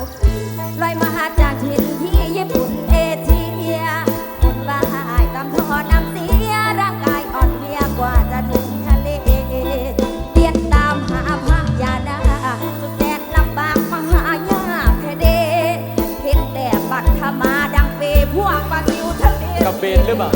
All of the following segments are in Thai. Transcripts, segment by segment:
อกลอยมาหาจากถิ่นที่ญี่ปุ่นเอเชียคนว่าายตามทอน้ำเสียร่างกายอ่อนเพลียกว่าจะถึงทะเลเตียนตามหาพระยาดาสุดแดนลำบากมหายากแท้เดเห็นแต่บัตรธรรมาดังเปพวกปลาติวทะเลกระเบนหรือเปล่า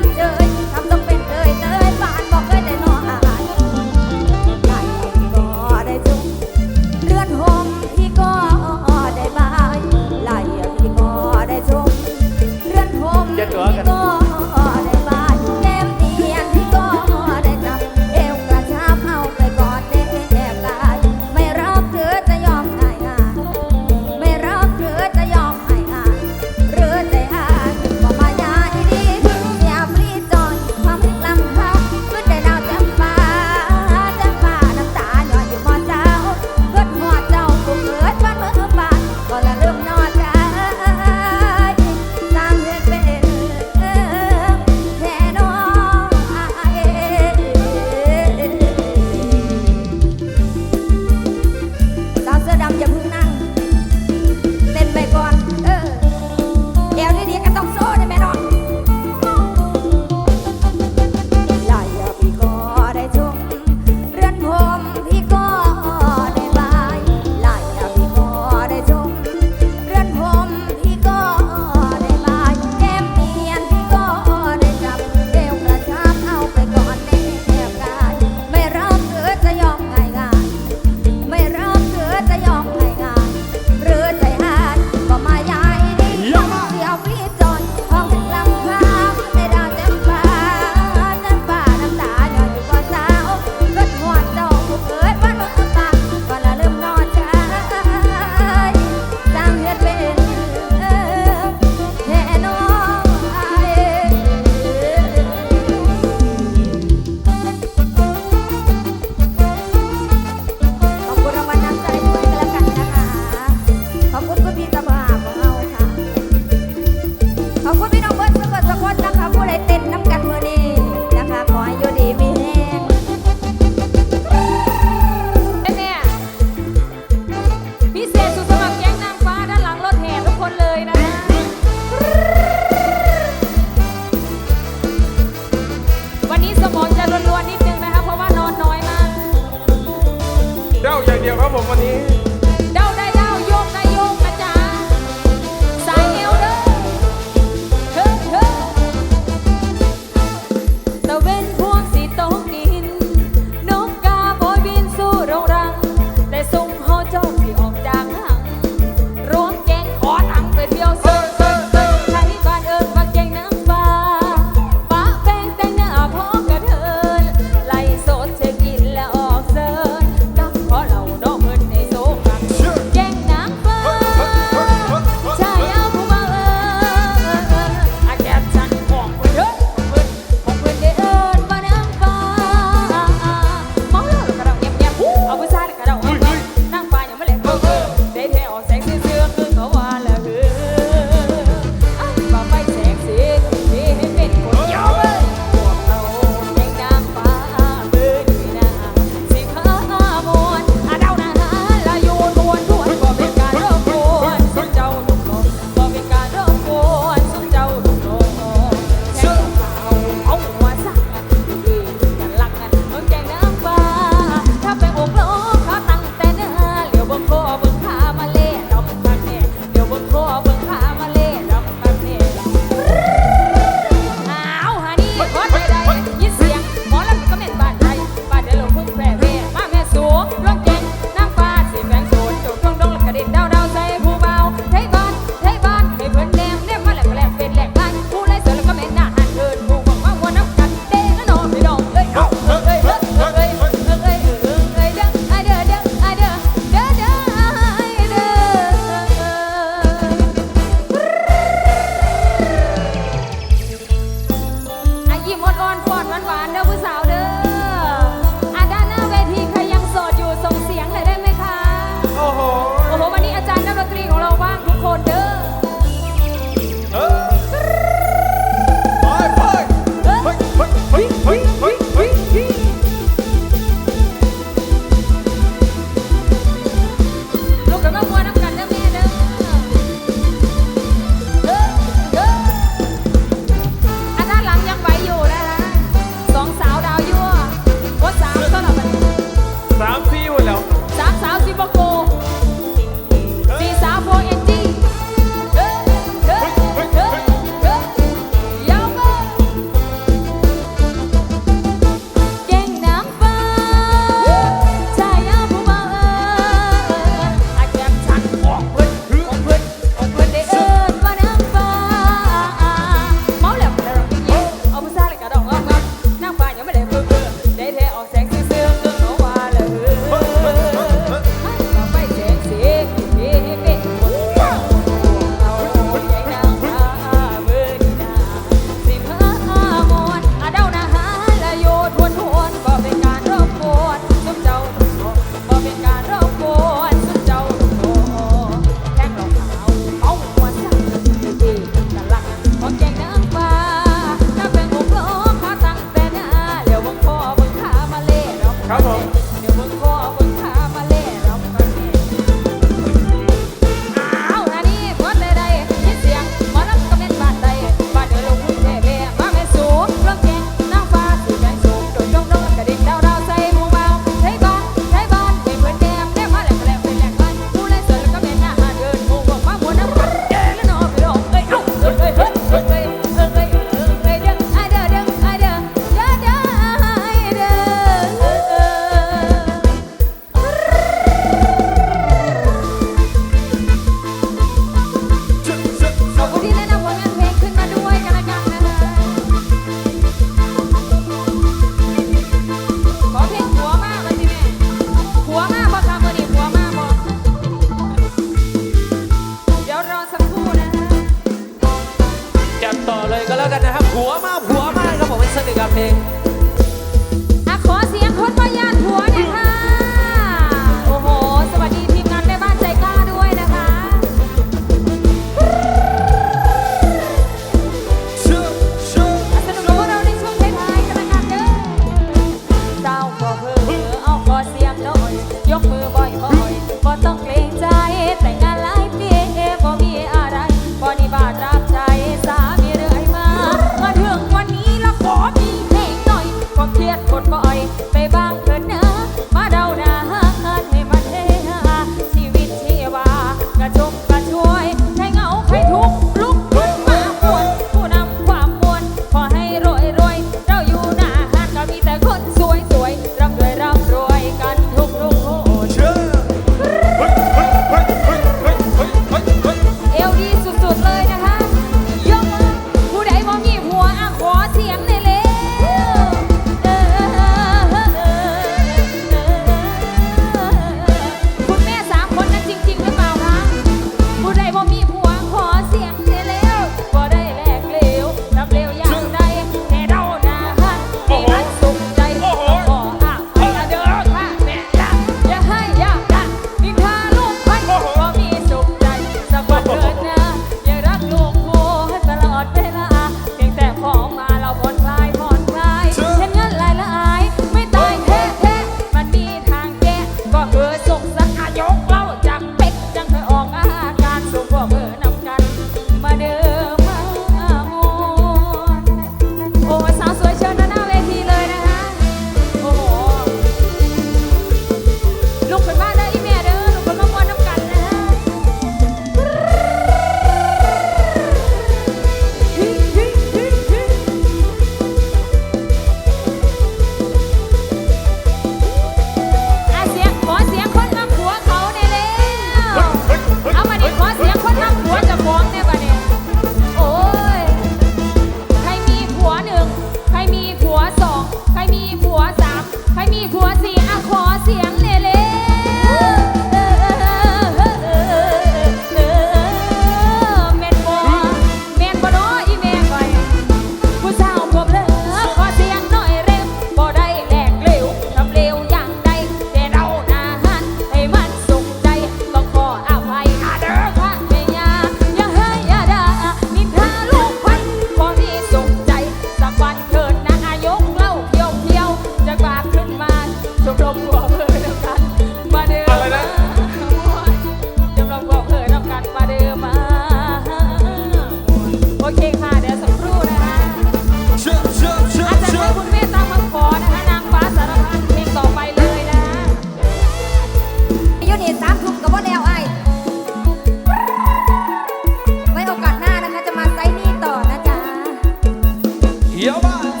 Yeah, man.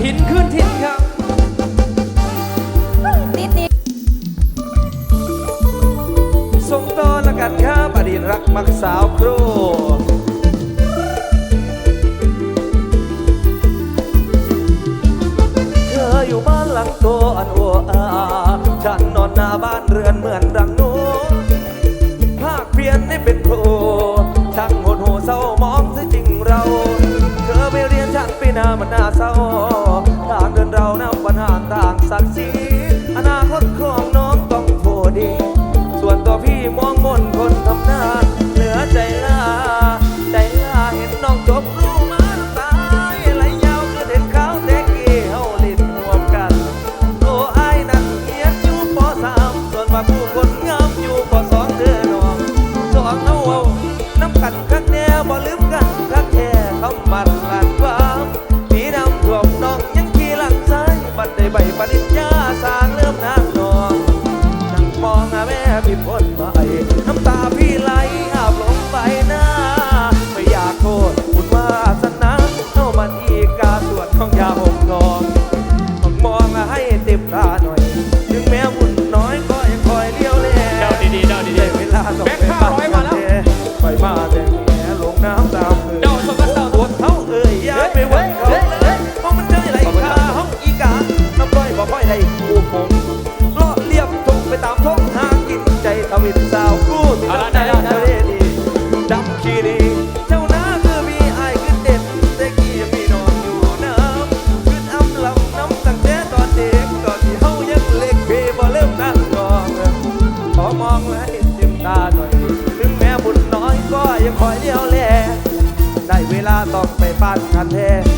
ถิ่นขึ้นถิ่นครับ นิส่งต่อละกันครับอดีตรักมักสาวครูเธออยู่บ้านหลังโตอันโอ้อาฉันนอนหน้าบ้านเรือนเหมือนรังนูภาคเพียนนี่เป็นครูช่างโหดโหเศร้ามองซะจริงเรา เธอไปเรียนฉันไปหน้ามันหน้าเศร้า Yeah.